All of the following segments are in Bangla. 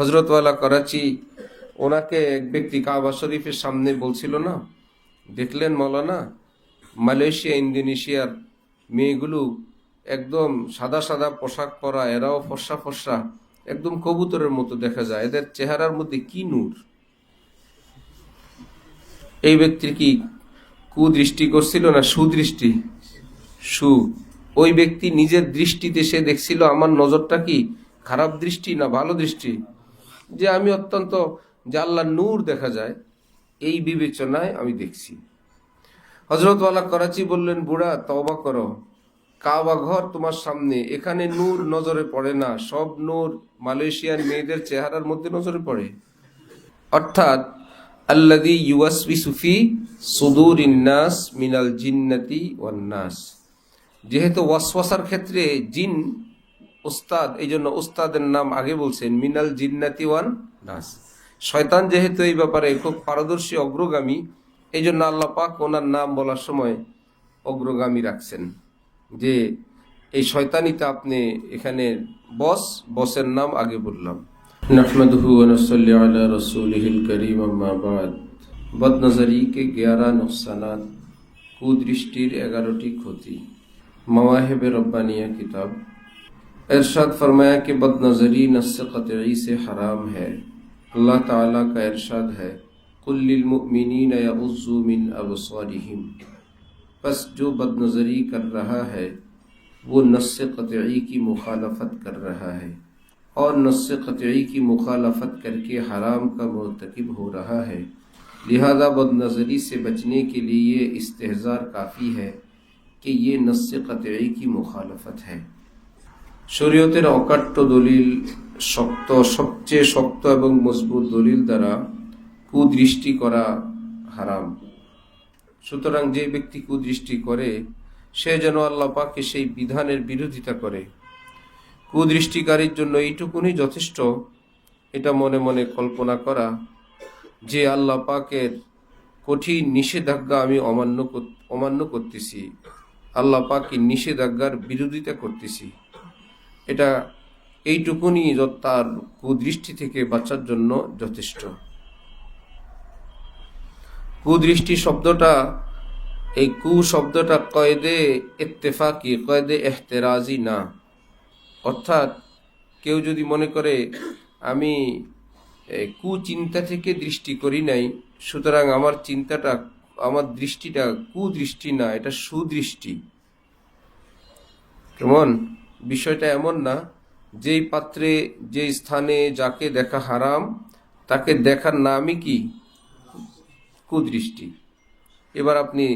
হজরতওয়ালা করাচি, ওনাকে এক ব্যক্তি কাবা শরীফের সামনে বলছিল, না, দেখলেন মৌলানা, মালয়েশিয়া, ইন্দোনেশিয়ার মেয়েগুলো একদম সাদা সাদা পোশাক পরা, এরাও ফর্সা ফর্সা, একদম কবুতরের মতো দেখা যায়। এদের চেহারার মধ্যে কি নূর? এই ব্যক্তির কি কুদৃষ্টি করছিল না সুদৃষ্টি? সু, ওই ব্যক্তি নিজের দৃষ্টিতে সে দেখছিল, আমার নজরটা কি খারাপ দৃষ্টি না ভালো দৃষ্টি? যে আমি অত্যন্ত যে আল্লাহ নূর দেখা যায়, এই বিবেচনায় আমি দেখছি। হজরতওয়ালা করাচি বললেন, বুড়া, তওবা করো। কাবা ঘর তোমার সামনে। এখানে নূর নজরে পড়ে না। সব নূর মালয়েশিয়ার মেয়েদের চেহারার মধ্যে নজরে পড়ে। অর্থাৎ আল্লাদি ইউয়াসবি সুফি সুদুর ইন্নাস মিনাল জিন্নাতি ওয়ান্নাস যেহেতু ওয়াসওয়াসার ক্ষেত্রে জিন উস্তাদ, এই জন্য উস্তাদের নাম আগে বলছেন, মিনাল জিন্নাতি ওয়ান নাস। শয়তান যেহেতু এই ব্যাপারে খুব পারদর্শী, অগ্রগামী, এই জন্য আল্লাহ পাক ওনার নাম বলার সময় অগ্রগামী রাখছেন। যে এই শয়তানিতে আপনি এখানে বস, বসের নাম আগে বললাম। বদনজরিকে গিয়ারা নুকসানাত, কুদৃষ্টির এগারোটি ক্ষতি। মাওয়াহেবে রব্বানিয়া কিতাব। ارشاد فرمایا کہ بد نظری نس قطعی سے حرام ہے۔ اللہ تعالیٰ کا ارشاد ہے کل للمؤمنین یعزو من ابصارہم۔ پس جو بد نظری کر رہا ہے، وہ نس قطعی کی مخالفت کر رہا ہے۔ اور نس قطعی کی مخالفت کر کے حرام کا مرتکب ہو رہا ہے۔ لہذا بد نظری سے بچنے کے لیے یہ استحضار کافی ہے کہ یہ نس قطعی کی مخالفت ہے۔ শরীয়তের অকাট্য দলিল শক্ত, সবচেয়ে শক্ত এবং মজবুত দলিল দ্বারা কুদৃষ্টি করা হারাম। সুতরাং যে ব্যক্তি কুদৃষ্টি করে, সে যেন আল্লাহ পাকে সেই বিধানের বিরোধিতা করে। কুদৃষ্টিকারীর জন্য এইটুকুনি যথেষ্ট, এটা মনে মনে কল্পনা করা যে আল্লাহ পাকের কঠিন নিষেধাজ্ঞা আমি অমান্য অমান্য করতেছি। আল্লাহ পাকের নিষেধাজ্ঞার বিরোধিতা করতেছি। এটা এইটুকুনি তার কুদৃষ্টি থেকে বাঁচার জন্য যথেষ্ট। কুদৃষ্টি শব্দটা, এই কু শব্দটা কয়েদে ইত্তেফাকি, কয়েদে এহতেরাজি না। অর্থাৎ কেউ যদি মনে করে, আমি কুচিন্তা থেকে দৃষ্টি করি নাই, সুতরাং আমার চিন্তাটা, আমার দৃষ্টিটা কুদৃষ্টি না, এটা সুদৃষ্টি। কেমন? বিষয়টা এমন না, যেই পাত্রে যে স্থানে যাকে দেখা হারাম, তাকে দেখার নামই কি? কুদৃষ্টি। এবার আপনি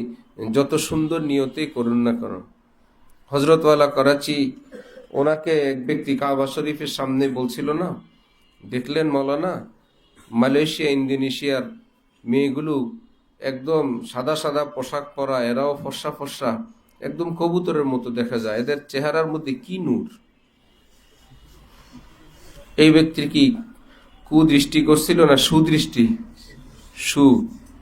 যত সুন্দর নিয়তে করুন না করুন হজরতওয়ালা করাচি, ওনাকে এক ব্যক্তি কাবা শরীফের সামনে বলছিল না, দেখলেন মৌলানা, মালয়েশিয়া, ইন্দোনেশিয়ার মেয়েগুলো একদম সাদা সাদা পোশাক পরা, এরাও ফর্সা ফর্সা একদম কবুতরের মতো দেখা যায়। এদের চেহারার মধ্যে কি নূর? এই ব্যক্তির কি কুদৃষ্টি করছিল না সুদৃষ্টি? সু।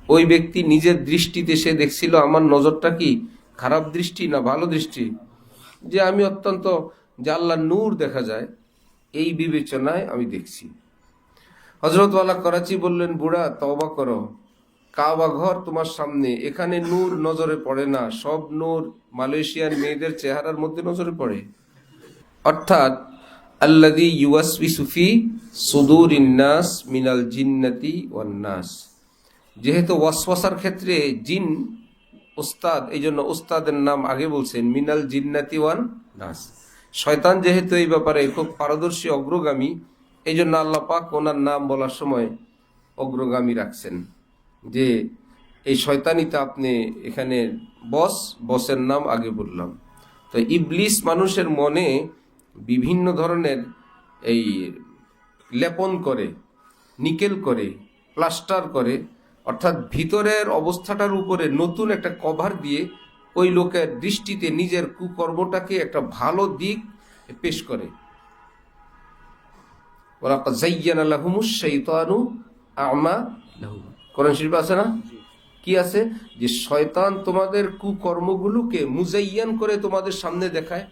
ওই ব্যক্তি নিজের দৃষ্টিতে সে দেখছিল, আমার নজরটা কি খারাপ দৃষ্টি না ভালো দৃষ্টি? যে আমি অত্যন্ত আল্লাহ নূর দেখা যায়, এই বিবেচনায় আমি দেখছি। হজরতওয়ালা করাচি বললেন, বুড়া, তওবা করো। কাবা ঘর তোমার সামনে। এখানে নূর নজরে পড়ে না। সব নূর মালয়েশিয়ার মেয়েদের চেহারার মধ্যে নজরে পড়ে। অর্থাৎ আল্লাদি ইউয়াসবি সুফি সুদুর ইন্নাস মিনাল জিন্নাতি ওয়ান্নাস যেহেতু ওয়াসওয়াসার ক্ষেত্রে জিন উস্তাদ এই জন্য উস্তাদের নাম আগে বলছেন, মিনাল জিন্নাতি ওয়ান নাস। শয়তান যেহেতু এই ব্যাপারে খুব পারদর্শী, অগ্রগামী এই জন্য আল্লাহ পাক ওনার নাম বলার সময় অগ্রগামী রাখছেন। যে এই শয়তানিতে আপনি এখানে বস, বসের নাম আগে বললাম। তো ইবলিস মানুষের মনে বিভিন্ন ধরনের এই লেপন করে, নিকেল করে, প্লাস্টার করে, অর্থাৎ ভিতরের অবস্থাটার উপরে নতুন একটা কভার দিয়ে ওই লোকের দৃষ্টিতে নিজের কুকর্মটাকে একটা ভালো দিক পেশ করে। ওরা জাইয়ান আল্লাহমুস শৈতানু আমা কোরআন শরীফ আছে না? কি আছে? যে শয়তান তোমাদের কুকর্মগুলোকে মুজাইয়ান করে তোমাদের সামনে দেখায়।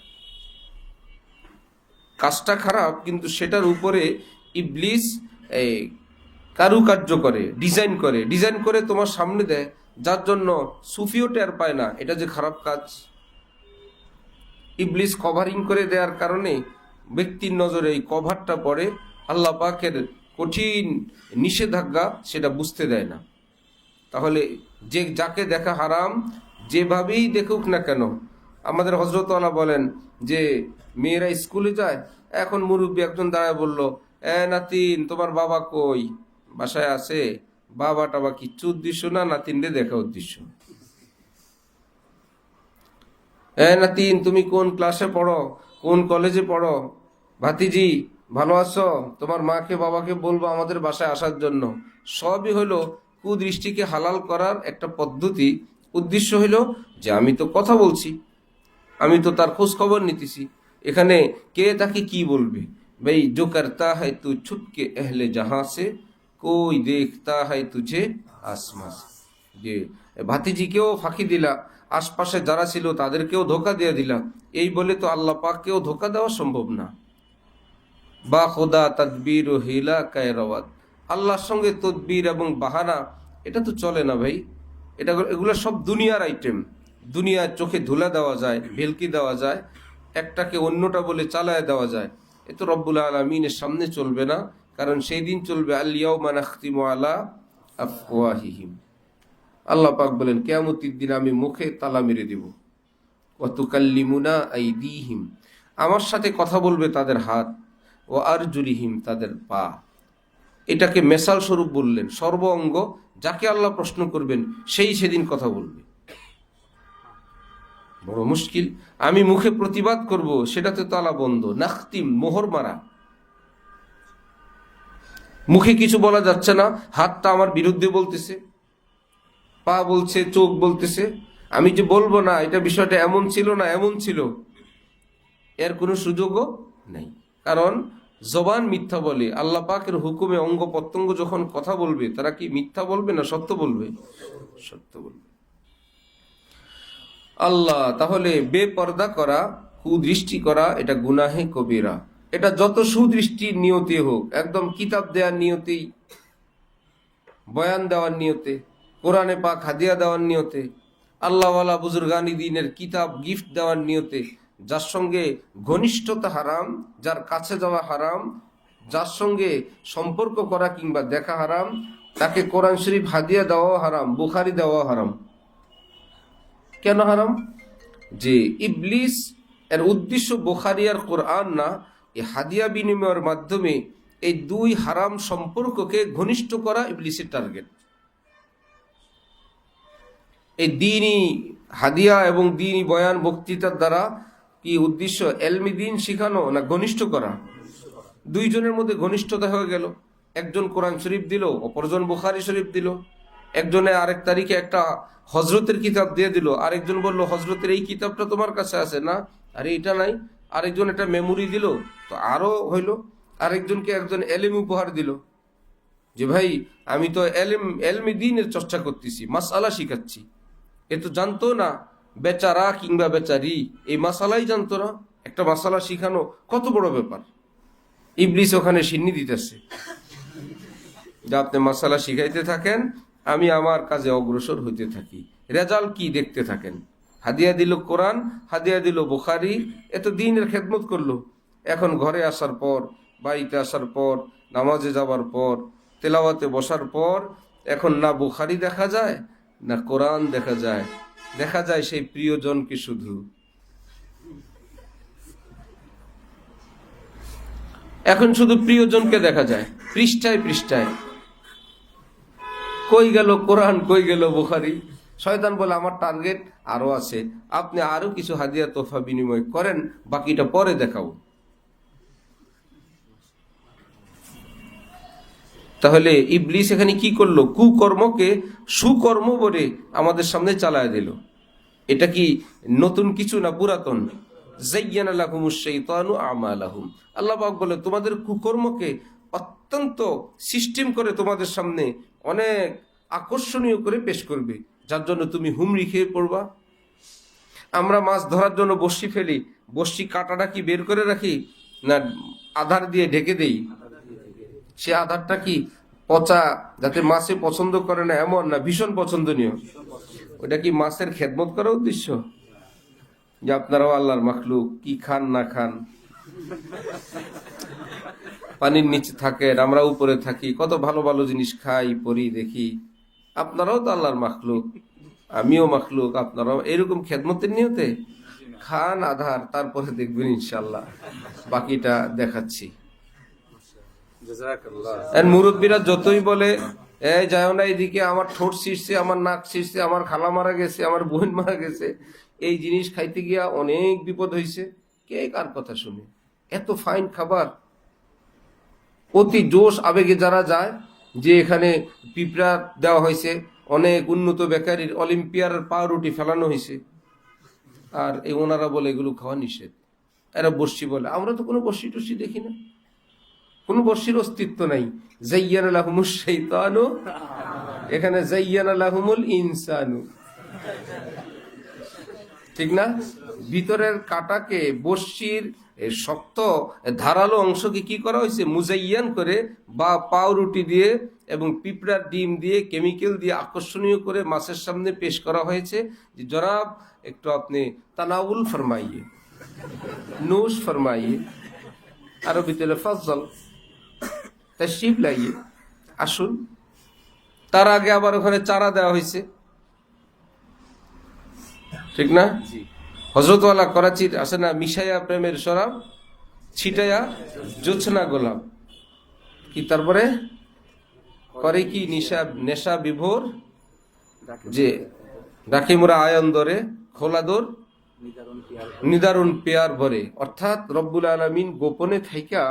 কাজটা খারাপ, কিন্তু সেটার উপরে ইবলিস, এই, কারুকার্য করে, ডিজাইন করে। ডিজাইন করে তোমার সামনে দেয়, যার জন্য সুফিও টের পায় না। এটা যে খারাপ কাজ। ইবলিস কভারিং করে দেওয়ার কারণে ব্যক্তির নজরে এই কভারটা পড়ে। আল্লাহ পাকের কঠিন নিষেধাজ্ঞা সেটা বুঝতে দেয় না। তাহলে যে যাকে দেখা হারাম, যেভাবেই দেখুক না কেন, আমাদের হজরতওয়ালা বলেন যে, মেয়েরা স্কুলে যায়, এখন মুরব্বী একজন দাঁড়ায় বলল, এ নাতিন, তোমার বাবা কই? বাসায় আছে? বাবা টাবা কিচ্ছু উদ্দেশ্য না, নাতিনরে দেখা উদ্দেশ্য? এ নাতিন, তুমি কোন ক্লাসে পড়ো? কোন কলেজে পড়ো? ভাতিজি ভালো আছো? তোমার মাকে, বাবাকে বলব আমাদের বাসায় আসার জন্য। সবই হলো কুদৃষ্টিকে হালাল করার একটা পদ্ধতি। উদ্দেশ্য হলো যে আমি তো কথা বলছি। আমি তো তার খোঁজ খবর নিতেছি। এখানে কে তাকে কি বলবে? ভাই জো তা হয় তু ছুটকে এহলে জাহাঁ সে, কই দেখতা হয় তুঝে আসমাস। যে ভাতিজিকেও ফাঁকি দিলা, আশপাশে যারা ছিল তাদেরকেও ধোকা দিয়ে দিলা। এই বলে তো আল্লাহ পাককেও ধোকা দেওয়া সম্ভব না। বা খোদা তদবির ও হিলা কায়রাওয়াত। আল্লাহর সঙ্গে তদবির এবং বাহানা, এটা তো চলে না ভাই। এটা এগুলো সব দুনিয়ার আইটেম দুনিয়ার চোখে ধুলা দেওয়া যায়, ভেলকি দেওয়া যায়, একটাকে অন্যটা বলে চালায় দেওয়া যায়। এ তো রব্বুল আলমিনের সামনে চলবে না, কারণ সেই দিন চলবে আলিয়াও মানাখতিম আলা আফওয়াহিহিম। আল্লাহ পাক বলেন, কেয়ামতির দিন আমি মুখে তালা মেরে দেব। অতুকাল্লিমুনা আইদিহিম। আমার সাথে কথা বলবে তাদের হাত। ও আরজুলিহিম তাদের পা। এটাকে মেসাল স্বরূপ বললেন, সর্ব অঙ্গ যাকে আল্লাহ প্রশ্ন করবেন, সেই সেদিন কথা বলবে। বড় মুশকিল, আমি মুখে প্রতিবাদ করব, সেটাতে তালা বন্ধ, নাখতিম, মোহর মারা। মুখে কিছু বলা যাচ্ছে না, হাতটা আমার বিরুদ্ধে বলতেছে, পা বলছে, চোখ বলতেছে। আমি যে বলব না, এটা বিষয়টা এমন ছিল না, এমন ছিল। এর কোনো সুযোগও নেই। কারণ জবান মিথ্যা বলে, আল্লাহ পাকের হুকুমে অঙ্গ প্রত্যঙ্গ যখন কথা বলবে, তারা কি মিথ্যা বলবে না সত্য বলবে? সত্য বলবে। আল্লাহ, তাহলে বেপর্দা করা, কুদৃষ্টি করা, এটা গুনাহে কবিরা। এটা যত সুদৃষ্টির নিয়তে হোক, একদম কিতাব দেওয়ার নিয়তেই, বয়ান দেওয়ার নিয়তে, কোরআনে পাক হাদিয়া দেওয়ার নিয়তে, আল্লাহওয়ালা বুজুর্গানি দিনের কিতাব, গিফট দেওয়ার নিয়তে যার সঙ্গে ঘনিষ্ঠতা হারাম, যার কাছে যাওয়া হারাম, যার সঙ্গে সম্পর্ক করা কিংবা দেখা হারাম, তাকে কোরআন শরীফ হাদিয়া দেওয়াও হারাম, বুখারি দেওয়াও হারাম। কেন হারাম? যে ইবলিস এর উদ্দেশ্য বোখারি আর কোরআন না, এই হাদিয়া বিনিময়ের মাধ্যমে এই দুই হারাম সম্পর্ককে ঘনিষ্ঠ করা ইবলিসের টার্গেট। এই দিনই হাদিয়া এবং দিনই বয়ান বক্তৃতার দ্বারা কি উদ্দেশ্য? এলমি দিন শিখানো না ঘনিষ্ঠ করা? দুইজনের মধ্যে ঘনিষ্ঠতা হয়ে গেল। একজন কোরআন শরীফ দিল, অপরজন বুখারি শরীফ দিল। একজনে আরেক তারিখে একটা হজরতের কিতাব দিয়ে দিল। আরেকজন বলল হজরতের এই কিতাবটা তোমার কাছে আছে না? আরে, এটা নাই। আরেকজন একটা মেমোরি দিল, তো আরও হইল। আরেকজনকে একজন এলিম উপহার দিল। যে ভাই, আমি তো এলিম, এলমি দিনের চর্চা করতেছি মাস মাসালা শিখাচ্ছি। এ তো জানতো না বেচারা কিংবা বেচারি, এই মাসালাই জানতো না? একটা মাসালা শিখানো কত বড় ব্যাপার। ইবলিস ওখানে সিন্নি দিতেছে। যে আপনি মাসালা শিখাইতে থাকেন, আমি আমার কাজে অগ্রসর হইতে থাকি। রেজাল্ট কি দেখতে থাকেন? হাদিয়া দিল কোরআন, হাদিয়া দিল বুখারি, এত দিনের খেদমত করল। এখন ঘরে আসার পর, বাড়িতে আসার পর, নামাজে যাবার পর, তেলাওয়াতে বসার পর, এখন না বুখারি দেখা যায়, না কোরআন দেখা যায়। দেখা যায় সেই প্রিয়জনকে শুধু? এখন শুধু প্রিয়জনকে দেখা যায়। পৃষ্ঠায় পৃষ্ঠায়। কই গেল কোরআন, কই গেল বুখারি? শয়তান বলে, আমার টার্গেট আরও আছে। আপনি আরও কিছু হাদিয়া তোফা বিনিময় করেন, বাকিটা পরে দেখাবো। তাহলে ইবলিস এখানে কি করল? কুকর্মকে সুকর্ম বলে আমাদের সামনে চালায় দিল। এটা কি নতুন কিছু না পুরাতন? আল্লাহ পাক বলে, তোমাদের কুকর্মকে অত্যন্ত সিস্টেম করে তোমাদের সামনে অনেক আকর্ষণীয় করে পেশ করবে। যার জন্য তুমি হুমড়ি খেয়ে পড়বা। আমরা মাছ ধরার জন্য বসি ফেলি। বসি কাটাটা কি বের করে রাখি? না আধার দিয়ে ঢেকে দেই? সে আধারটা কি পচা, যাতে মাছে পছন্দ করে না, এমন না? ভীষণ পছন্দনীয়। ওটা কি মাছের খেদমত করার উদ্দেশ্য? যে আপনারাও আল্লাহর মাখলুক, কি খান না খান? পানির নিচে থাকেন আমরা উপরে থাকি, কত ভালো ভালো জিনিস খাই পরি দেখি। আপনারাও তো আল্লাহর মাখলুক, আমিও মাখলুক, আপনারাও এরকম খেদমতের নিয়তে? খান, আধার, তারপরে দেখবেন ইনশাল্লাহ বাকিটা দেখাচ্ছি। মুরব্বীরা যতই বলে, এই যাও না এইদিকে আমার ঠোঁট ছিঁড়ছে আমার নাক ছিঁড়ছে আমার খালা মারা গেছে, আমার বোন মারা গেছে। এই জিনিস খাইতে গিয়া অনেক বিপদ হয়েছে কে কার কথা শুনে? এত ফাইন খাবার। অতি জোশ আবেগে যারা যায়, যে এখানে পিঁপড়া দেওয়া হয়েছে অনেক উন্নত বেকারির অলিম্পিয়ার পাউরুটি ফেলানো হয়েছে আর এই ওনারা বলে, এগুলো খাওয়া নিষেধ। এরা বর্ষি বলে, আমরা তো কোনো বর্ষি টর্ষি দেখি না। কোনো বর্ষির অস্তিত্ব নাই। জাইয়ান আলাহুমুল শৈতানু এখানে জাইয়ান আলাহুমুল ইনসানু। ঠিক না? ভিতরের কাটাকে বর্ষির শক্ত ধারালো অংশকে কি করা হয়েছে? মুজাইয়ান করে বা পাউরুটি দিয়ে এবং পিঁপড়ার ডিম দিয়ে, কেমিক্যাল দিয়ে আকর্ষণীয় করে মাছের সামনে পেশ করা হয়েছে। যে জনাব, একটু আপনি তানাউল ফরমাইয়ে নুশ ফরমাইয়ে, আরবি তেলে ফজল তশরিফ লাইয়ে আসুন। তার আগে আবার ওখানে চারা দেওয়া হয়েছে। ঠিক না? হজরতওয়ালা করাচির আসে না মিশাইয়া প্রেমের সরাব ছিটাইয়া জোছনা গোলাপ কি তারপরে? করে কি নিশা নেশা বিভোর? যে রাখি মোরা আয়ন দরে খোলা দোর নিদারুন পেয়ার ভরে। অর্থাৎ রব্বুল আলমিন গোপনে থাইকা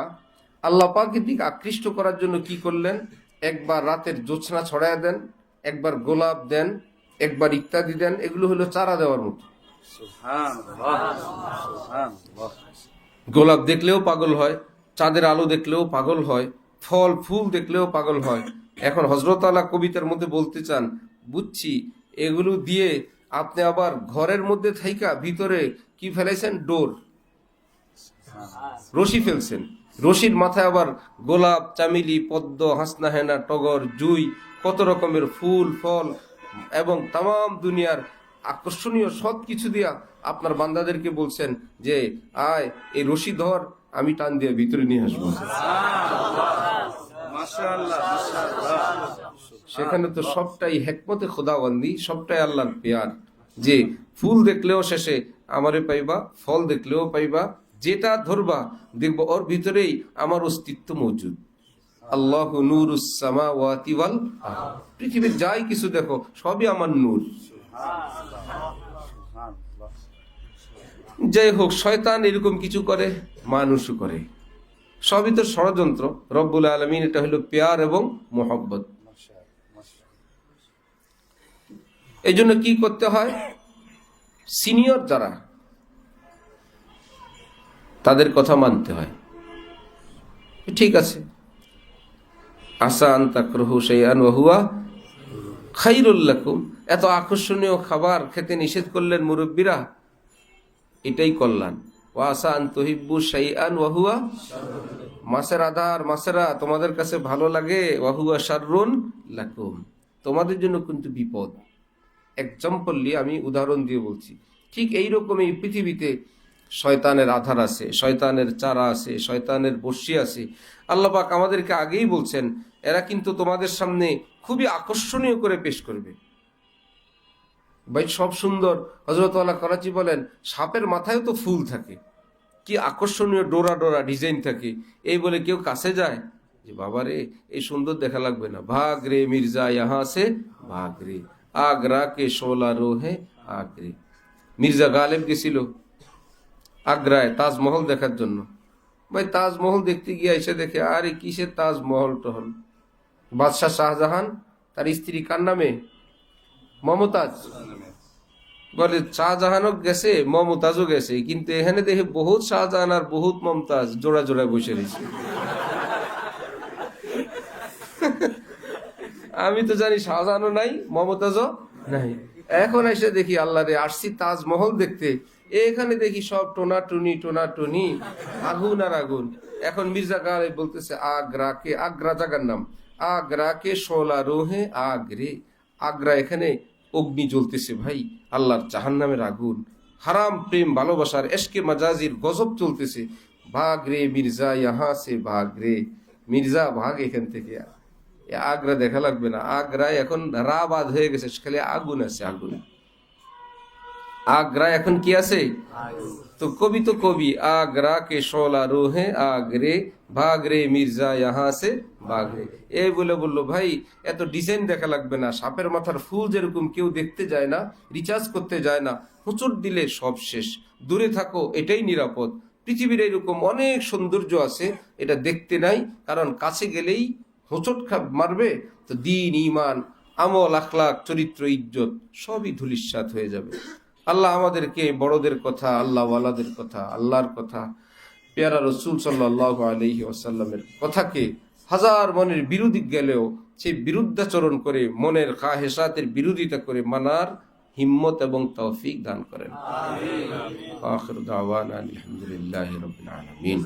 আল্লাহ পাকের দিক আকৃষ্ট করার জন্য কি করলেন? একবার রাতের জোছনা ছড়ায় দেন, একবার গোলাপ দেন, একবার ইত্যাদি দেন, এগুলো হলো চারা দেওয়ার মতো। গোলাপ দেখলেও পাগল হয়, চাঁদের আলো দেখলেও পাগল হয়, ফল, ফুল দেখলেও পাগল হয়। এখন হজরত আলা কবিতার মধ্যে বলতে চান, বুঝছি, এগুলো দিয়ে আপনি আবার ঘরের মধ্যে থাইকা ভিতরে কি ফেলাইছেন? ডোর। রশি ফেলছেন। রশির মাথায় আবার গোলাপ, চামিলি, পদ্ম, হাসনা, হেনা, টগর, জুই, কত রকমের ফুল, ফল এবং তাম দুনিয়ার আকর্ষণীয় সব কিছু দিয়া আপনার বান্দাদেরকে বলছেন যে, আয়, এই রশি ধর, আমি টান দিয়ে ভিতরে নিয়ে আসব। সেখানে তো সবটাই হেকমতে খোদাবন্দি, সবটাই আল্লাহর পেয়ার। যে, ফুল দেখলেও শেষে আমারে পাইবা, ফল দেখলেও পাইবা যেটা ধরবা, দেখব ওর ভিতরেই আমার অস্তিত্ব মজুদ। আল্লাহ নুরুসামা ওয়াতিওয়াল পৃথিবীর যাই কিছু দেখো, সবই আমার নূর। যাই হোক, শয়তান এরকম কিছু করে, মানুষও করে। সবই তো ষড়যন্ত্র। রব্বুল আলমিন, এটা হলো পেয়ার এবং মোহব্বত। এই জন্য কি করতে হয়? সিনিয়র যারা তাদের কথা মানতে হয়। ঠিক আছে। আসান তাকরহু সেইয়ান ওহুয়া খাইরুল্লাকুম এত আকর্ষণীয় খাবার খেতে নিষেধ করলেন মুরব্বীরা। এটাই কল্যাণ। ওয়াসা আন তহিব্বু শাইআন ওয়াহুয়া মাসের আধার, মাসেরা, তোমাদের কাছে ভালো লাগে। ওয়াহুয়া শাররুন লাকুম। তোমাদের জন্য কিন্তু বিপদ। এক্সাম্পল নিয়ে আমি উদাহরণ দিয়ে বলছি। ঠিক এই রকম এই পৃথিবীতে শয়তানের আধার আছে, শয়তানের চারা আছে, শয়তানের বর্ষি আছে। আল্লাহ পাক আমাদেরকে আগেই বলছেন, এরা কিন্তু তোমাদের সামনে খুবই আকর্ষণীয় করে পেশ করবে। ভাই, সব সুন্দর। হজরত আল্লাহ করাচি বলেন, সাপের মাথায় তো ফুল থাকে। কি আকর্ষণীয় ডোরা ডোরা ডিজাইন থাকে। এই বলে কেউ কাছে যায়? যে বাবা রে এই সুন্দর দেখা লাগবে না। ভাগ রে মির্জা ইহা সে ভাগ রে আগ্রা কে শোলা রোহে আগ্রে। মির্জা গালেব গেছিল। আগ্রায় তাজমহল দেখার জন্য। ভাই, তাজমহল দেখতে গিয়ে এসে দেখে, আরে কিসের তাজমহল টহল? বাদশাহ শাহজাহান, তার স্ত্রী কার নামে? মমতাজ। বলে, শাহজাহানও গেছে, মমতাজও গেছে, কিন্তু এখানে দেখে বহুত শাহজাহান আর বহুত মমতাজ জোড়া জোড়া বসে রয়েছে। আমি তো জানি শাহজাহানও নাই, মমতাজও নাই। এখন এসে দেখি আল্লাহ রে আসছি তাজমহল দেখতে। এখানে দেখি সব টোনা টুনি টোনা টুনি, আগুন আর আগুন। এখন মির্জা গালে বলতেছে, আগ্রা কে? আগ্রা জাগার নাম। আগ্রা কে শোলা রোহে আগ্রে। আগ্রা এখানে অগ্নি জ্বলতেছে ভাই, আল্লাহর জাহান্নামের আগুন। হারাম প্রেম ভালোবাসার এসকে মাজাজির গজব চলতেছে। ভাগ রে মির্জা, ইহা সে ভাগ রে মির্জা, ভাগ এখান থেকে। আগ্রা দেখা লাগবে না। আগ্রায় এখন রাবাদ হয়ে গেছে খালি আগুন আছে, আগুন। আগ্রা এখন কি আছে? তো কবি তো কবি, আগ্রা কে শোলা রোহে, আগ্রে, ভাগরে, মির্জা, ইহা সে ভাগরে। এই বলে বলল, ভাই, এত ডিজাইন দেখা লাগবে না, সাপের মাথার ফুল যেরকম কেউ দেখতে যায় না রিচার্জ করতে যায় না, হুচুট দিলে সব শেষ। দূরে থাকো, এটাই নিরাপদ। পৃথিবীর এরকম অনেক সৌন্দর্য আছে, এটা দেখতে নাই, কারণ কাছে গেলেই হোঁচট খা মারবে। তো দিন ইমান আমল আখলাক চরিত্র, ইজ্জত সবই ধুলিস্বাত হয়ে যাবে। আল্লাহ আমাদেরকে বড়দের কথা আল্লাহ ওয়ালাদের কথা আল্লাহর কথা পেয়ারা রসুল সাল্লাহ আলহি আসাল্লামের কথাকে হাজার মনের বিরোধী গেলেও সেই বিরুদ্ধাচরণ করে মনের খাহেসাতের বিরোধিতা করে মানার হিম্মত এবং তৌফিক দান করেন। আখির দাওয়ানা আলহামদুলিল্লাহি আলামিন।